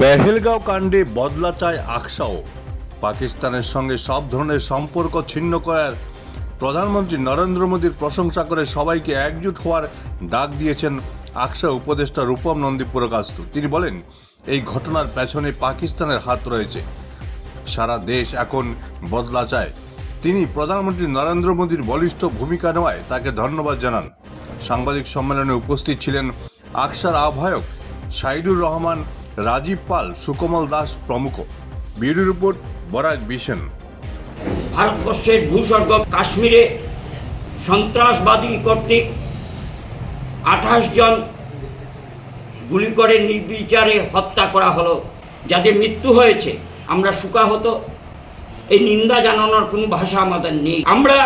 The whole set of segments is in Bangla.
পেহেলগাঁও কাণ্ডে বদলা চায় আকসাও। পাকিস্তানের সঙ্গে সব ধরনের সম্পর্ক ছিন্ন করার প্রধানমন্ত্রী নরেন্দ্র মোদীর প্রশংসা করে সবাইকে একজুট হওয়ার ডাক দিয়েছেন আকসা উপদেষ্টা রূপম নন্দী পুরকাস্তু তিনি বলেন, এই ঘটনার পেছনে পাকিস্তানের হাত রয়েছে। সারা দেশ এখন বদলা চায়। তিনি প্রধানমন্ত্রী নরেন্দ্র মোদীর বলিষ্ঠ ভূমিকা নেওয়ায় তাকে ধন্যবাদ জানান। সাংবাদিক সম্মেলনে উপস্থিত ছিলেন আকসার আহ্বায়ক সাইদুর রহমান রাজীব পাল, সুকমল দাস প্রমুখ। বিউরো রিপোর্ট, বরাক বিশেন ভারতবর্ষের ভূস্বর্গ কাশ্মীরে সন্ত্রাসবাদী কর্তৃক আঠাশ জন গুলি করে নির্বিচারে হত্যা করা হলো। যাদের মৃত্যু হয়েছে, আমরা সুকাহত এই নিন্দা জানানোর কোনো ভাষা আমাদের নেই। আমরা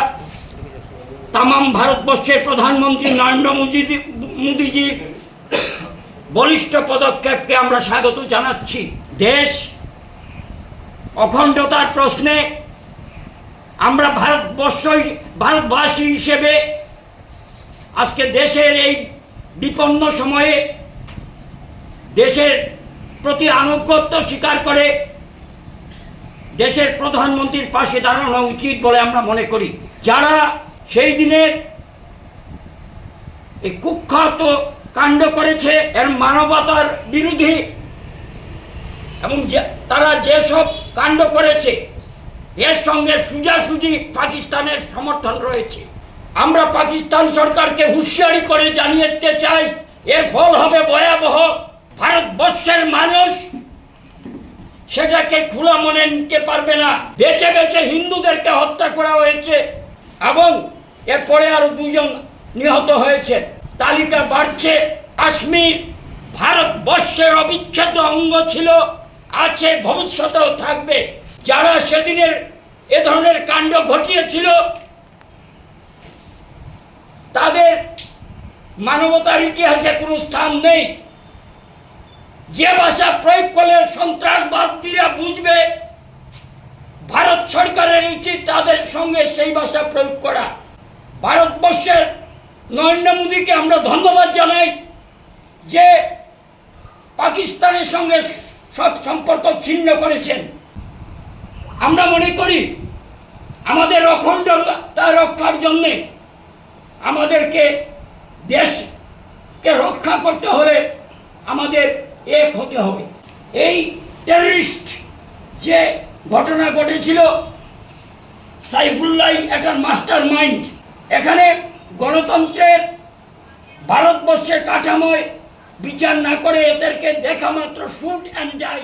তামাম ভারতবর্ষের প্রধানমন্ত্রী নরেন্দ্র মোদী মোদীজির বলিষ্ঠ পদক্ষেপকে আমরা স্বাগত জানাচ্ছি। দেশ, অখণ্ডতার প্রশ্নে আমরা ভারতবর্ষ ভারতবাসী হিসেবে আজকে দেশের এই বিপন্ন সময়ে দেশের প্রতি আনুগত্য স্বীকার করে দেশের প্রধানমন্ত্রীর পাশে দাঁড়ানো উচিত বলে আমরা মনে করি। যারা সেই দিনের এই কুখ্যাত কাণ্ড করেছে এর মানবতার বিরোধী। এবং তারা যেসব কাণ্ড করেছে, এর সঙ্গে সুজাসুজি পাকিস্তানের সমর্থন রয়েছে। আমরা পাকিস্তান সরকারকে হুঁশিয়ারি করে জানিয়ে চাই, এর ফল হবে ভয়াবহ ভারতবর্ষের মানুষ। সেটাকে খোলা মনে নিতে পারবে না। বেছে বেছে হিন্দুদেরকে হত্যা করা হয়েছে এবং এরপরে আরও দুজন নিহত হয়েছে তালিকা বাড়ছে। কাশ্মীর ভারতবর্ষের অবিচ্ছেদ্য অঙ্গ ছিল, আছে, ভবিষ্যতেও থাকবে। যারা সেদিনের এ ধরনের কাণ্ড ঘটিয়েছিল, তাদের মানবতার ইতিহাসে কোনো স্থান নেই। যে ভাষা প্রয়োগ করলে সন্ত্রাসবাদীরা বুঝবে, ভারত সরকারের উচিত তাদের সঙ্গে সেই ভাষা প্রয়োগ করা। ভারতবর্ষের নরেন্দ্র মোদীকে আমরা ধন্যবাদ জানাই যে পাকিস্তানের সঙ্গে সব সম্পর্ক ছিন্ন করেছেন। আমরা মনে করি আমাদের অখণ্ডতা রক্ষার জন্যে আমাদেরকে দেশকে রক্ষা করতে হলে আমাদের এক হতে হবে। এই টেররিস্ট যে ঘটনা ঘটেছিল, সাইফুল্লাহ একটা মাস্টার মাইন্ড এখানে গণতন্ত্রের ভারতবর্ষের কাঠামোয় বিচার না করে এদেরকে দেখা মাত্র শুট অ্যান্ড ডাই